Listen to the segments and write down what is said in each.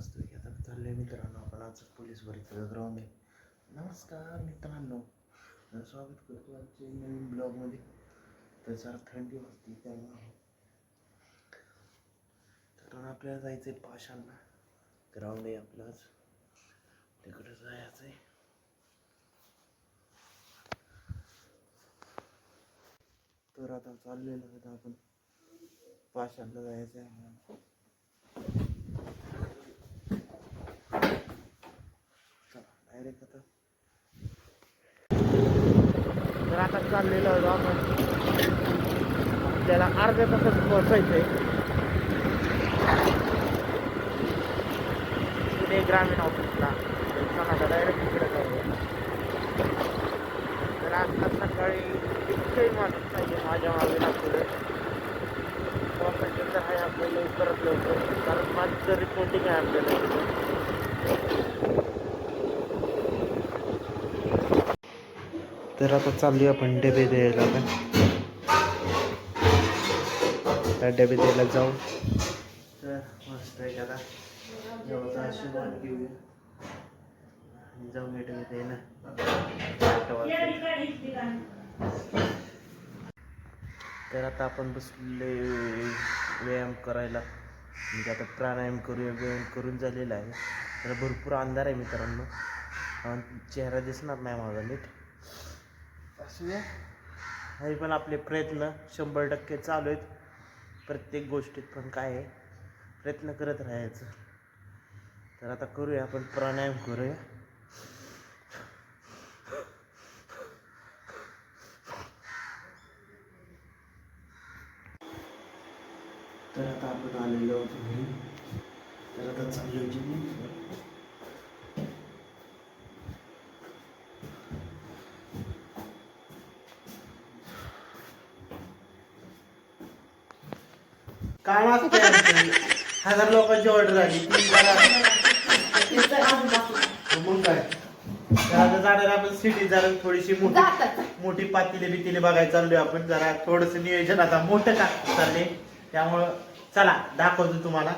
मस्त आता चाललंय मित्रांनो आपण. आज पोलीस भरतीचा ग्राउंड आहे. नमस्कार मित्रांनो. स्वागत करतो आजच्या नवीन ब्लॉगमध्ये तर जरा थंडी वाजते त्यामुळं. तर आपल्याला जायचं आहे पाशांना ग्राउंड आहे आपलं आज. तिकडे जायचं आहे तर आता चाललेलं आहे आपण. पाशांना जायचं आहे डायरेक्ट आता. तर आता चाललेलो आहोत आपण. त्याला अर्ध्या तासात पोहोचायचं आहे. पुणे ग्रामीण ऑफिसला. तर आता डायरेक्ट तिकडे जाऊया. तर आता सकाळी इतकंही माणूस पाहिजे माझ्या मागे लागतं तर आहे आपल्याला लवकरात लवकर. कारण माझं रिपोर्टिंग आहे आपल्याला. तर आता चालली आपण डबे द्यायला का त्या डबे द्यायला जाऊ. तर मस्त आहे आता? आशीर्वाद घेऊया. आणि जाऊ डबे द्यायला. तर आता आपण बसले व्यायाम करायला. म्हणजे आता प्राणायाम करूया व्यायाम करून झालेला आहे. तर भरपूर अंधार आहे मित्रांनो. चेहरा दिसणार नाही माझा नीट. असूया हे पण आपले प्रयत्न शंभर टक्के चालू आहेत. प्रत्येक गोष्टीत पण काय आहे प्रयत्न करत राहायचं. तर आता करूया आपण प्राणायाम करूया. तर आता आपण आलेलो होतो घरी तर आता चाललो जिम काम असते हजार लोकांची ऑर्डर आली. मग काय? आता जाणार आपण सिटी जरा थोडीशी मोठी मोठी पातीले बितीले बघायला चाललोय आपण. जरा थोडस नियोजन आता मोठं का चालले त्यामुळं चला दाखवतो तुम्हाला.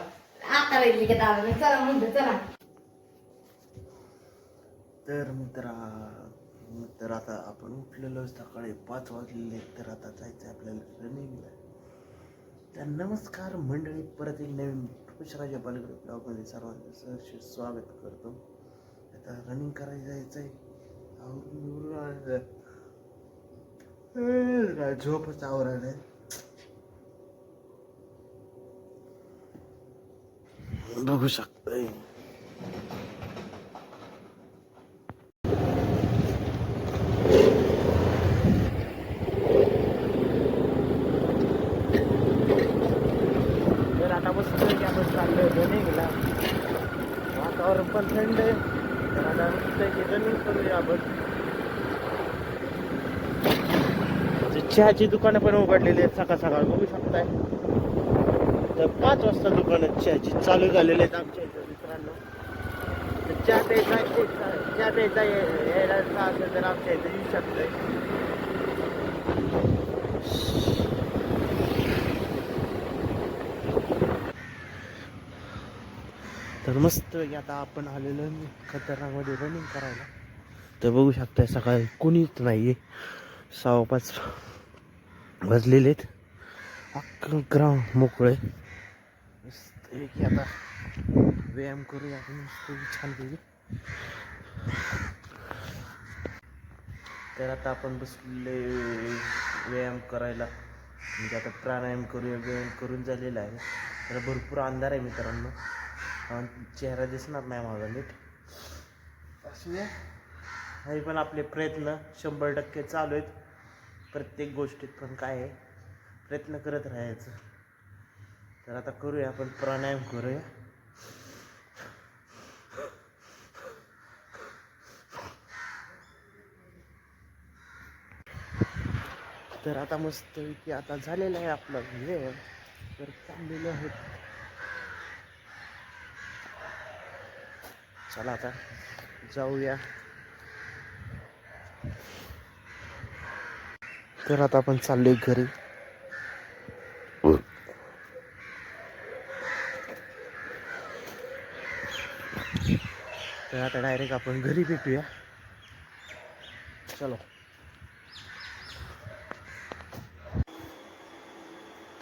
तर मित्रा तर आता आपण उठलेलो सकाळी पाच वाजलेले तर आता जायचं आपल्याला रनिंगला तर नमस्कार मंडळी परत एक नवीन पुष्कराच्या बालगड ब्लॉगमध्ये सर्वांचं सहर्ष स्वागत करतो. आता रनिंग करायला जायचं आहे झोपच आवरायला आहे. बघू शकतोय तर आता मस्त की आपण चाललोय रनिंगला वातावरण पण थंड आहे तर आता मस्त की रनिंग करूया आपण ते चहाची दुकानं पण उघडलेली आहेत सकाळ सकाळ. बघू शकताय. तर पाच वाजता दुकानं चहाची चालू झालेली आहेत आमच्या इथं मित्रांनो. तर चहा प्यायचा चहा प्यायचा यायला असेल तर आमच्या इथं येऊ शकतंय. तर मस्त आता आपण आलेलो आहे खतरनाकमध्ये रनिंग करायला. तर बघू शकताय सकाळी कोणीच नाही आहे सहा पाच वाजलेले आहेत. अख्खं ग्राउंड मोकळे. मस्त की आता व्यायाम करूया आपण. मस्त छान तर आता आपण बसले व्यायाम करायला. म्हणजे आता प्राणायाम करूया व्यायाम करून झालेला आहे. तर भरपूर अंधार आहे मित्रांनो. चेहरा दिसणार नाही माझा नीट. असूया हे पण आपले प्रयत्न शंभर टक्के चालू आहेत. प्रत्येक गोष्टीत पण काय आहे? प्रयत्न करत राहायचं. तर आता करूया आपण प्राणायाम करूया. तर आता मस्त की आता झालेलं आहे आपलं म्हणजे तर चाललेलं आहे. चला आता जाऊया. तर आता आपण चाललोय घरी. तर आता डायरेक्ट आपण घरी भेटूया. चलो.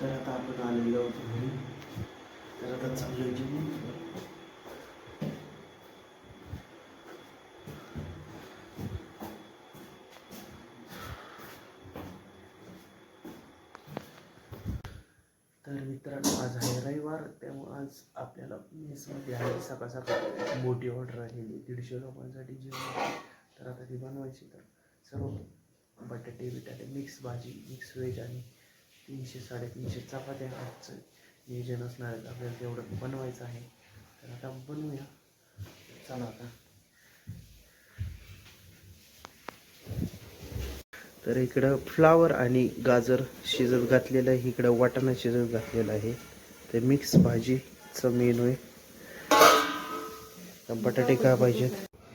तर आता आपण आलेलो घरी. तर आता चाललो जेवण. तर मित्रांनो आज आहे रविवार त्यामुळे आज आपल्याला मेसमध्ये आहे. सकाळ सकाळ मोठी ऑर्डर आलेली दीडशे लोकांसाठी जेवण तर आता ती बनवायची. तर सर्व बटाटे बिटाटे मिक्स भाजी मिक्स व्हेज आणि तीनशे साडेतीनशे चपात्या आजचं नियोजन असणार आहे. आपल्याला तेवढं बनवायचं आहे. तर आता बनवूया. चला आता. तर इकडं फ्लावर आणि गाजर शिजत घातलेलं आहे. इकडं वाटाणा शिजत घातलेलं आहे. ते मिक्स भाजीचं मेनू आहे. तर बटाटे का पाहिजेत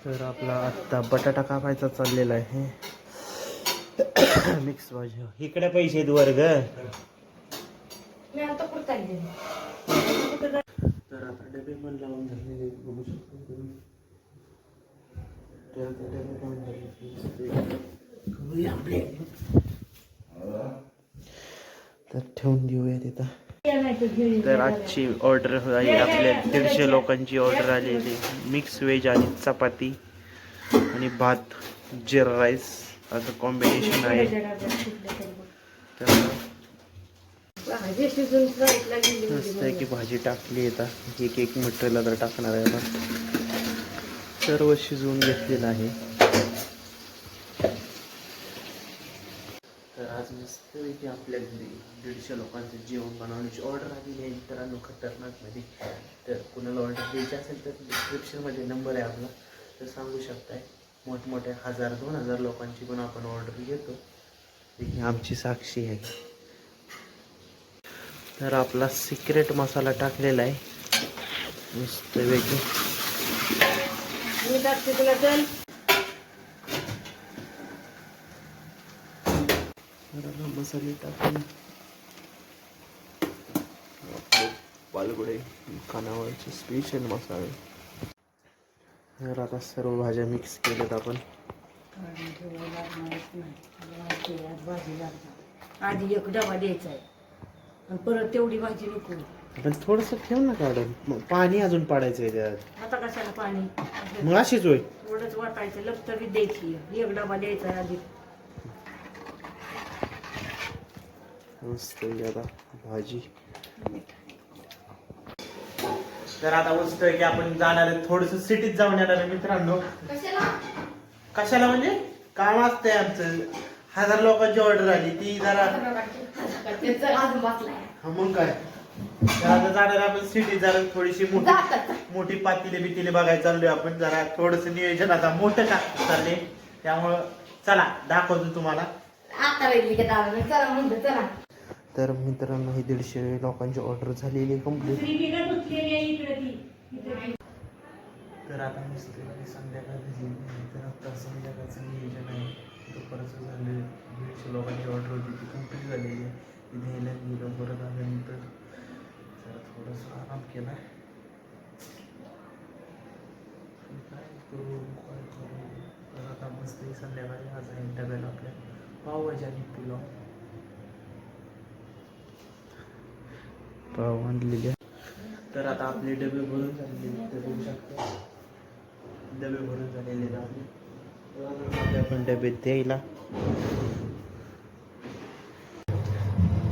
तर आपला आत्ता बटाटा कापायचा चाललेला आहे. मिक्स भाजी. इकडे पैसे आहेत वर्ग. तर आता डबे पण लावून झालेले बघू शकतो तुम्ही तर आता डबे लावून झालेले करूया आपले तर ठेवून देऊया तिथं तर आजची ऑर्डर आहे. आपल्या दीडशे लोकांची ऑर्डर आलेली मिक्स व्हेज आणि चपाती आणि भात जिरा राईस असं कॉम्बिनेशन आहे. तर भाजी शिजून फ्राईडला गेली मस्त आहे की भाजी टाकली येतात एक एक मटेरियल आता टाकणार आहे आपण. सर्व शिजवून घेतलेलं आहे. तर आपल्या घरी दीडशे लोकांचं जेवण बनवण्याची ऑर्डर आलेली आहे मित्रांनो खतरनाकमध्ये म्हणजे. तर कुणाला ऑर्डर द्यायची असेल तर डिस्क्रिप्शनमध्ये नंबर आहे आपला. तर सांगू शकताय मोठमोठ्या हजार दोन हजार लोकांची पण आपण ऑर्डर घेतो. ही आमची साक्षी आहे. तर आपला सिक्रेट मसाला टाकलेला आहे. मस्त वेगळी आता मसाले टाकून पालगुडे खानावळचे स्पेशल मसाले. तर आता सर्व भाज्या मिक्स केल्यात आपण. आधी एक डबा द्यायचा आहे. आणि परत तेवढी भाजी नको. पण थोडंसं ठेव ना काढून. मग पाणी अजून पाडायचं आहे त्यात. आता कशाला पाणी? मग अशीच होय. थोडंच वाटायचं. लपतरी द्यायची. एक डबा द्यायचा आधी. मस्त आता भाजी. तर आता आहे की आपण जाणार आहे थोडस सिटीत जाऊन येणार आहे मित्रांनो. कशाला? म्हणजे? काम असतंय आमचं? हजार लोकांची ऑर्डर आली ती जरा अजून बसलाय हा मग काय? तर आता जाणार आपण सिटीत जरा थोडीशी मोठी. मोठी पातीले बितीले बघायला चाललोय आपण. जरा थोडस नियोजन आता मोठं का चालले. त्यामुळं चला दाखवतो तुम्हाला. आता चला म्हणतो चला. तर मित्रांनो ही दीडशे लोकांची ऑर्डर झालेली कंप्लीट तर आता मस्त संध्याकाळ झाली तर आता संध्याकाळचं नियोजन आहे. दुपारचं झालं दीडशे लोकांची ऑर्डर होती ती कंप्लीट झालेली आहे. ती घ्यायला गेलो परत आल्यानंतर जरा थोडंसं आराम केला. काय करू काय करू? तर आता मस्त संध्याकाळी आज आहे डब्याला आपल्या. पावभाजी आणि पुलाव. पाव आणलेले तर आता आपले डबे भरून झालेले ते बघू शकता. डबे भरून झालेले आपले. आपण डबे द्यायला.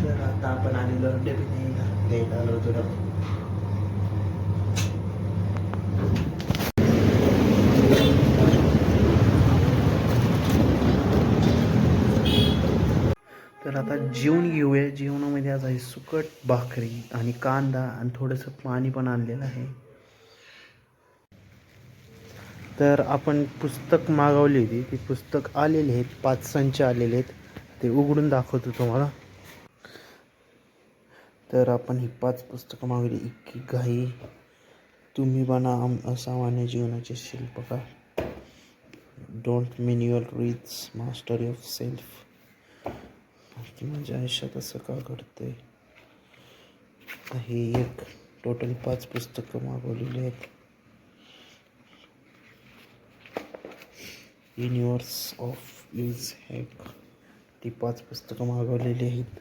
तर आता आपण आलेलो डबे द्यायला. द्यायला आलो होतो तर आता जेवण घेऊया. जेवणामध्ये आज आहे सुकट भाकरी आणि कांदा आणि थोडंसं पाणी पण आणलेलं आहे. तर आपण पुस्तक मागवली होती. ती पुस्तक आलेली आहेत. पाच संच आलेले आहेत. ते उघडून दाखवतो तुम्हाला. तर आपण ही पाच पुस्तकं मागवली. इतकी घाई. तुम्ही बना आम असामान्य जीवनाचे शिल्पकार. Don Miguel Ruiz mastery of self की माझ्या आयुष्यात असं का घडतं आहे हे एक टोटल पाच पुस्तकं मागवलेली आहेत. युनिवर्स ऑफ यूज हॅक ती पाच पुस्तकं मागवलेली आहेत.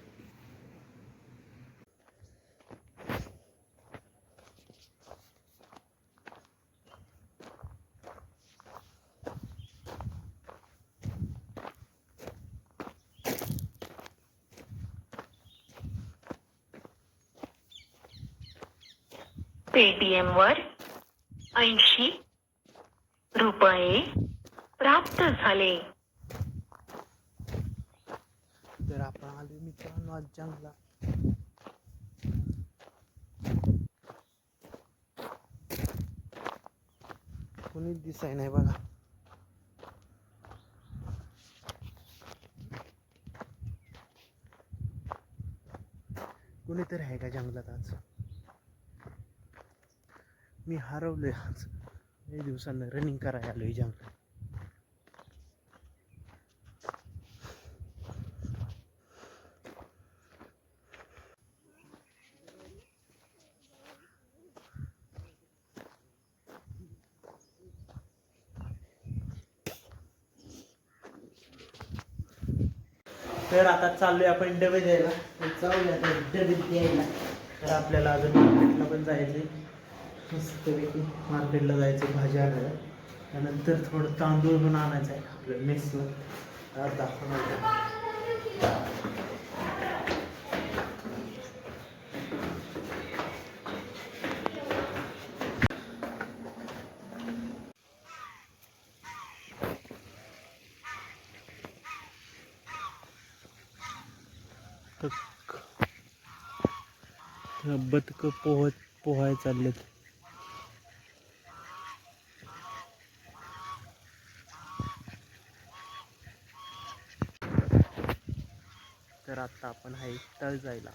पेटीएम वर ऐंशी रुपये प्राप्त झाले. तर आपण आलो मित्रांनो आज जंगला कोणीच दिसाय नाही बघा. कोणीतरी आहे का जंगलात आज? मी हरवलोय आज. काही दिवसांना रनिंग करायला आलोय जंगलात तर आता चाललोय आपण डबे द्यायला. चालूया जाऊया डबे द्यायला. तर आपल्याला अजून मार्केटला पण जायचंय. मस्तपैकी मार्केटला जायचं भाज्या आणायला. त्यानंतर थोडं तांदूळ पण आणायचं आहे आपलं मेसला दाखवणार बदक पोहत पोहाय चाललेत. तर आता आपण आहे तळजाईला